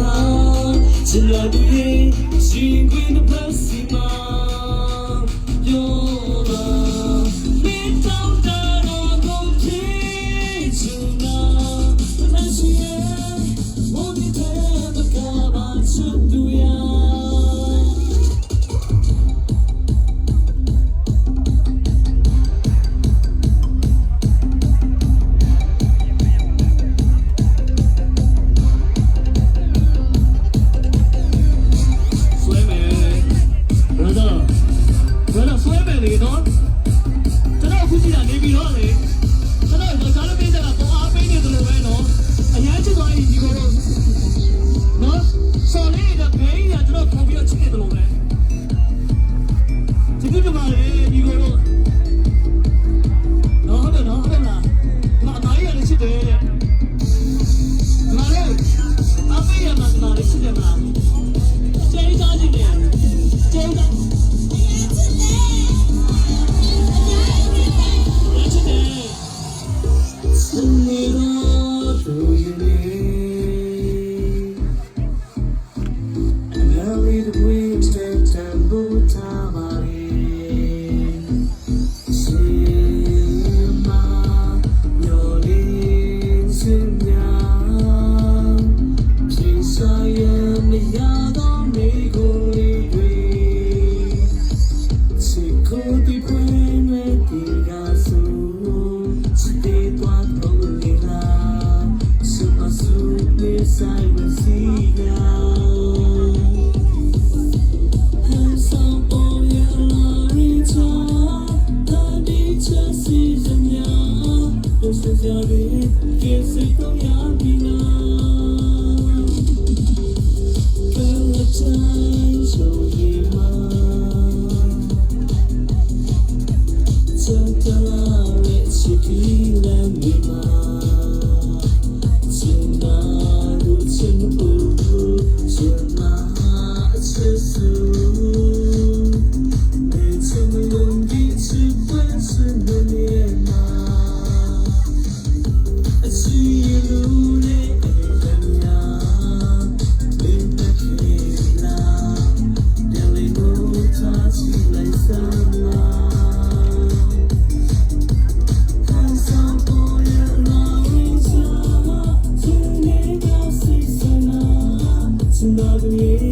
ဟာချစ်လို့ဒီရှင်ခွင့်တစ်ဖက်စီမှာ Valentine's, oh, you must. 是的脸吗？of me.